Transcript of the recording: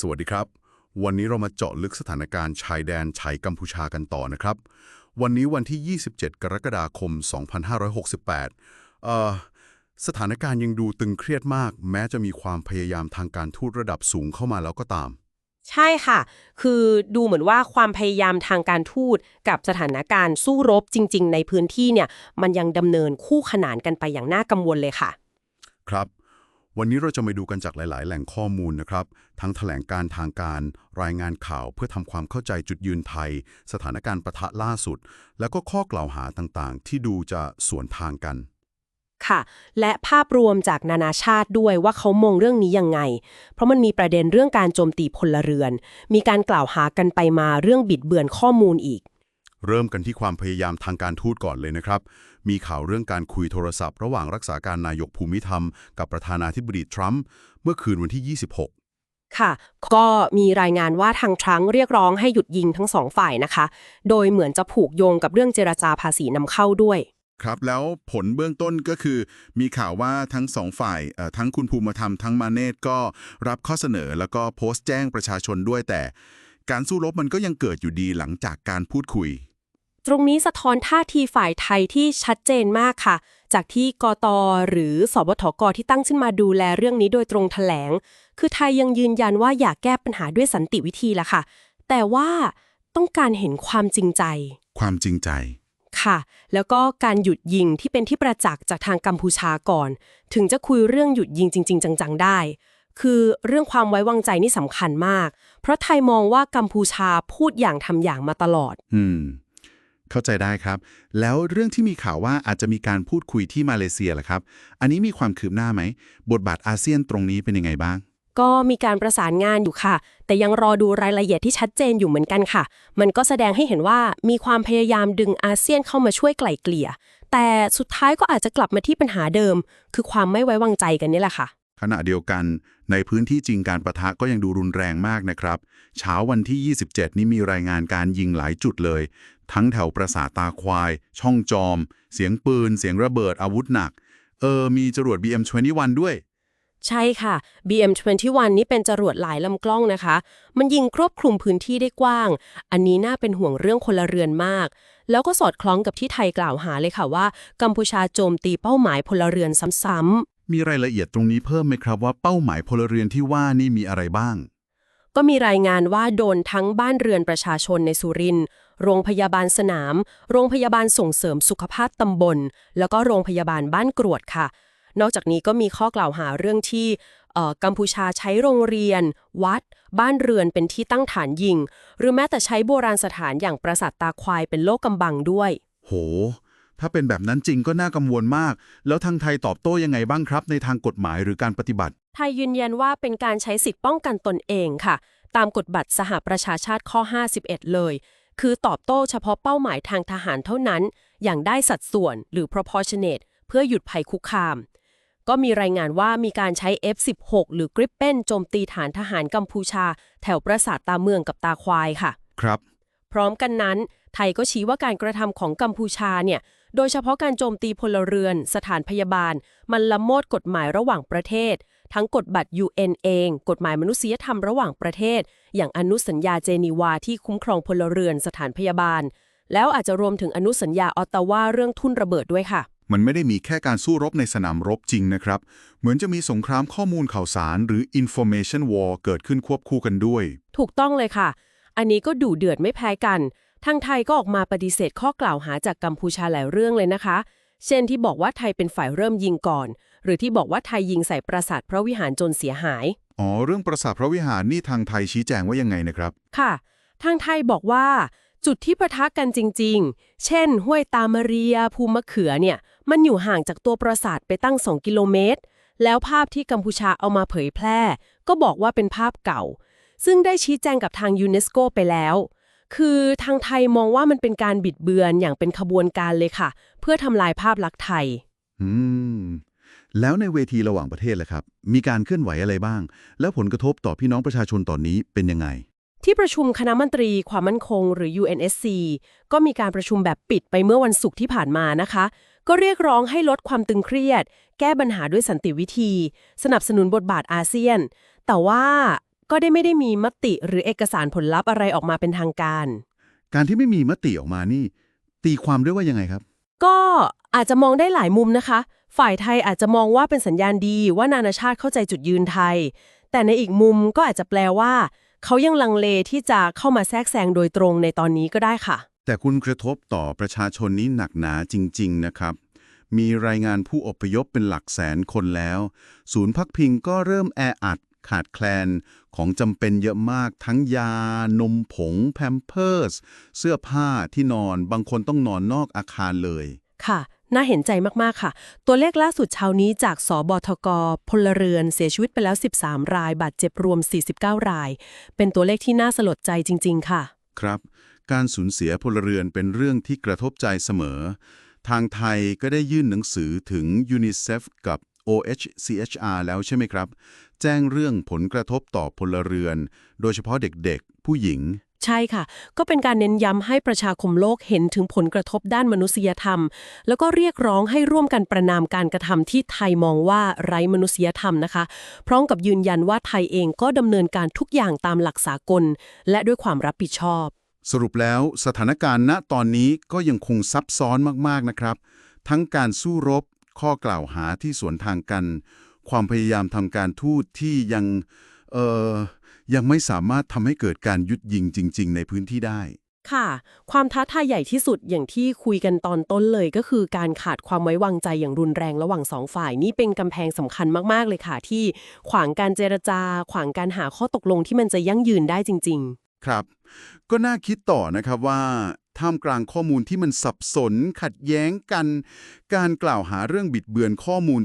สวัสดีครับ วันนี้เรามาเจาะลึกสถานการณ์ชายแดนไทยกัมพูชากันต่อนะครับ วันนี้วันที่ 27 กรกฎาคม 2568เอ่อสถานการณ์ยังดูตึงเครียดมาก แม้จะมีความพยายามทางการทูตระดับสูงเข้ามาแล้วก็ตาม ใช่ค่ะ คือดูเหมือนว่าความพยายามทางการทูตกับสถานการณ์สู้รบจริง ๆ ในพื้นที่เนี่ย มันยังดำเนินคู่ขนานกันไปอย่างน่ากังวลเลยค่ะ ครับ วันนี้เราจะมาดูกันจากหลาย ๆ แหล่งข้อมูลนะครับ ทั้งแถลงการทางการ รายงานข่าวเพื่อทำความเข้าใจจุดยืนไทย สถานการณ์ปะทะล่าสุด แล้วก็ข้อกล่าวหาต่างๆ ที่ดูจะสวนทางกัน ค่ะ และภาพรวมจากนานาชาติด้วยว่าเขามองเรื่องนี้ยังไง เพราะมันมีประเด็นเรื่องการโจมตีพลเรือน มีการกล่าวหากันไปมาเรื่องบิดเบือนข้อมูลอีก เริ่มกันที่ความพยายามทางการทูตก่อนเลยนะครับ มีข่าวเรื่องการคุยโทรศัพท์ ระหว่างรักษาการนายกภูมิธรรม กับประธานาธิบดีทรัมป์เมื่อคืนวันที่ 26ค่ะ ก็มีรายงานว่าทางทรังก์เรียกร้องให้หยุดยิงทั้งสองฝ่ายนะคะ โดยเหมือนจะผูกโยงกับเรื่องเจรจาภาษีนำเข้าด้วย ครับ แล้วผลเบื้องต้นก็คือ มีข่าวว่าทั้งสองฝ่ายเอ่อทั้งคุณภูมิธรรมทั้งมาเนตก็รับข้อเสนอแล้วก็โพสต์แจ้งประชาชนด้วยแต่ การสู้รบมันก็ยังเกิดอยู่ดีหลังจากการพูดคุย ตรงนี้สะท้อนท่าทีฝ่ายไทยที่ชัดเจนมากค่ะ จากที่กตหรือสบทกที่ตั้งขึ้นมาดูแลเรื่องนี้โดยตรงแถลง คือไทยยังยืนยันว่าอยากแก้ปัญหาด้วยสันติวิธีละค่ะ แต่ว่าต้องการเห็นความจริงใจ ความจริงใจค่ะ แล้วก็การหยุดยิงที่เป็นที่ประจักษ์จากทางกัมพูชาก่อน ถึงจะคุยเรื่องหยุดยิงจริง ๆ จัง ๆ ได้ คือเรื่องความไว้วางใจนี่สำคัญมาก เพราะไทยมองว่ากัมพูชาพูดอย่างทำอย่างมาตลอด อืม เข้าใจได้ครับ แล้วเรื่องที่มีข่าวว่าอาจจะมีการพูดคุยที่มาเลเซียล่ะครับ อันนี้มีความคืบหน้าไหม บทบาทอาเซียนตรงนี้เป็นยังไงบ้าง ก็มีการประสานงานอยู่ค่ะ แต่ยังรอดูรายละเอียดที่ชัดเจนอยู่เหมือนกันค่ะ มันก็แสดงให้เห็นว่ามีความพยายามดึงอาเซียนเข้ามาช่วยไกล่เกลี่ย แต่สุดท้ายก็อาจจะกลับมาที่ปัญหาเดิม คือความไม่ไว้วางใจกันนี่แหละค่ะขณะเดียวกันในพื้นที่จริงการประทะก็ยังดูรุนแรงมากนะครับ เช้าวันที่ 27 นี้มีรายงานการยิงหลายจุดเลย ทั้งแถวปราสาทตาควาย ช่องจอม เสียงปืน เสียงระเบิดอาวุธหนัก เออ มีจรวด BM21 ด้วย ใช่ค่ะ BM21 นี่เป็นจรวดหลายลำกล้องนะคะ มันยิงครอบคลุมพื้นที่ได้กว้าง อันนี้น่าเป็นห่วงเรื่องพลเรือนมาก แล้วก็สอดคล้องกับที่ไทยกล่าวหาเลยค่ะว่า กัมพูชาโจมตีเป้าหมายพลเรือนซ้ำๆมีรายละเอียดตรงนี้เพิ่มไหมครับว่าเป้าหมายพลเรือนที่ว่านี่มีอะไรบ้าง ก็มีรายงานว่าโดนทั้งบ้านเรือนประชาชนในสุรินทร์โรงพยาบาลสนาม โรงพยาบาลส่งเสริมสุขภาพตำบล แล้วก็โรงพยาบาลบ้านกรวดค่ะ นอกจากนี้ก็มีข้อกล่าวหาเรื่องที่กัมพูชาใช้โรงเรียน วัด บ้านเรือนเป็นที่ตั้งฐานยิง หรือแม้แต่ใช้โบราณสถานอย่างปราสาทตาควายเป็นโลกกำบังด้วย โห ถ้าเป็นแบบนั้นจริงก็น่ากังวลมาก แล้วทางไทยตอบโต้ยังไงบ้างครับ ในทางกฎหมายหรือการปฏิบัติ ไทยยืนยันว่าเป็นการใช้สิทธิป้องกันตนเองค่ะ ตามกฎบัตรสหประชาชาติข้อ 51 เลย คือตอบโต้เฉพาะเป้าหมายทางทหารเท่านั้น อย่างได้สัดส่วนหรือ proportionate เพื่อหยุดภัยคุกคาม ก็มีรายงานว่ามีการใช้ F16 หรือ Gripen โจมตีฐานทหารกัมพูชา แถวปราสาทตาเมืองกับตาควายค่ะ ครับ พร้อมกันนั้น ไทยก็ชี้ว่าการกระทำของกัมพูชาเนี่ย โดยเฉพาะการโจมตีพลเรือน สถานพยาบาล มันละโมดกฎหมายระหว่างประเทศ ทั้งกฎบัตร UN เอง กฎหมายมนุษยธรรมระหว่างประเทศ อย่างอนุสัญญาเจนีวาที่คุ้มครองพลเรือนสถานพยาบาล แล้วอาจจะรวมถึงอนุสัญญาออตตาวาเรื่องทุ่นระเบิดด้วยค่ะ มันไม่ได้มีแค่การสู้รบในสนามรบจริงนะครับ เหมือนจะมีสงครามข้อมูลข่าวสารหรือ information war เกิดขึ้นควบคู่กันด้วย ถูกต้องเลยค่ะ อันนี้ก็ดูเดือดไม่แพ้กัน ทางไทยก็ออกมาปฏิเสธข้อกล่าวหาจากกัมพูชาหลายเรื่องเลยนะคะ เช่นที่บอกว่าไทยเป็นฝ่ายเริ่มยิงก่อน หรือที่บอกว่าไทยยิงใส่ปราสาทพระวิหารจนเสียหาย อ๋อ เรื่องปราสาทพระวิหารนี่ทางไทยชี้แจงว่ายังไงนะครับ ค่ะ ทางไทยบอกว่า จุดที่ประทะกันจริง ๆ เช่น ห้วยตามาเรีย ภูมะเขือเนี่ย มันอยู่ห่างจากตัวปราสาทไปตั้ง 2 กิโลเมตร แล้วภาพที่กัมพูชาเอามาเผยแพร่ ก็บอกว่าเป็นภาพเก่า ซึ่งได้ชี้แจงกับทางยูเนสโกไปแล้ว คือทางไทยมองว่ามันเป็นการบิดเบือนอย่างเป็นขบวนการเลยค่ะ เพื่อทำลายภาพลักษณ์ไทย อืม แล้วในเวทีระหว่างประเทศล่ะครับ มีการเคลื่อนไหวอะไรบ้าง แล้วผลกระทบต่อพี่น้องประชาชนตอนนี้เป็นยังไง ที่ประชุมคณะมนตรีความมั่นคง หรือ UNSC ก็มีการประชุมแบบปิดไปเมื่อวันศุกร์ที่ผ่านมานะคะ ก็เรียกร้องให้ลดความตึงเครียด แก้ปัญหาด้วยสันติวิธี สนับสนุนบทบาทอาเซียน แต่ว่า ก็ได้ไม่ได้มีมติหรือเอกสารผลลัพธ์อะไรออกมาเป็นทางการ การที่ไม่มีมติออกมานี่ ตีความด้วยว่ายังไงครับ ก็อาจจะมองได้หลายมุมนะคะ ฝ่ายไทยอาจจะมองว่าเป็นสัญญาณดีว่านานาชาติเข้าใจจุดยืนไทย แต่ในอีกมุมก็อาจจะแปลว่า เขายังลังเลที่จะเข้ามาแทรกแซงโดยตรงในตอนนี้ก็ได้ค่ะ แต่คุณกระทบต่อประชาชนนี้หนักหนาจริง ๆ นะครับมีรายงานผู้อพยพเป็นหลักแสนคนแล้ว ศูนย์พักพิงก็เริ่มแออัด ขาดแคลนของจำเป็นเยอะมากทั้งยา นมผง แพมเพิร์ส เสื้อผ้าที่นอนบางคนต้องนอนนอกอาคารเลย ค่ะ น่าเห็นใจมาก ๆ ค่ะ ตัวเลขล่าสุดเช้านี้จากสบทก พลเรือนเสียชีวิตไปแล้ว 13 ราย บาดเจ็บรวม 49 ราย เป็นตัวเลขที่น่าสลดใจจริง ๆ ค่ะ ครับ การสูญเสียพลเรือนเป็นเรื่องที่กระทบใจเสมอทางไทยก็ได้ยื่นหนังสือถึง UNICEF กับ OHCHR แล้วใช่ไหมครับ แจ้งเรื่องผลกระทบต่อพลเรือน โดยเฉพาะเด็กๆ ผู้หญิง ใช่ค่ะ ก็เป็นการเน้นย้ำให้ประชาคมโลกเห็นถึงผลกระทบด้านมนุษยธรรม แล้วก็เรียกร้องให้ร่วมกันประนามการกระทำที่ไทยมองว่าไร้มนุษยธรรมนะคะ พร้อมกับยืนยันว่าไทยเองก็ดำเนินการทุกอย่างตามหลักสากล และด้วยความรับผิดชอบ สรุปแล้วสถานการณ์ณตอนนี้ก็ยังคงซับซ้อนมากๆนะครับ ทั้งการสู้รบ ข้อกล่าวหาที่สวนทางกัน ความพยายามทำการทูตที่ยังเอ่อยังไม่สามารถทำให้เกิดการยุดยิงจริง ๆ ในพื้นที่ได้ ค่ะ ความท้าทายใหญ่ที่สุดอย่างที่คุยกันตอนต้นเลยก็คือการขาดความไว้วางใจอย่างรุนแรงระหว่างสองฝ่าย นี่เป็นกำแพงสำคัญมากๆเลยค่ะ ที่ขวางการเจรจา ขวางการหาข้อตกลงที่มันจะยั่งยืนได้จริง ๆ ครับ ก็น่าคิดต่อนะครับว่า ท่ามกลางข้อมูลที่มันสับสน ขัดแย้งกัน การกล่าวหาเรื่องบิดเบือนข้อมูล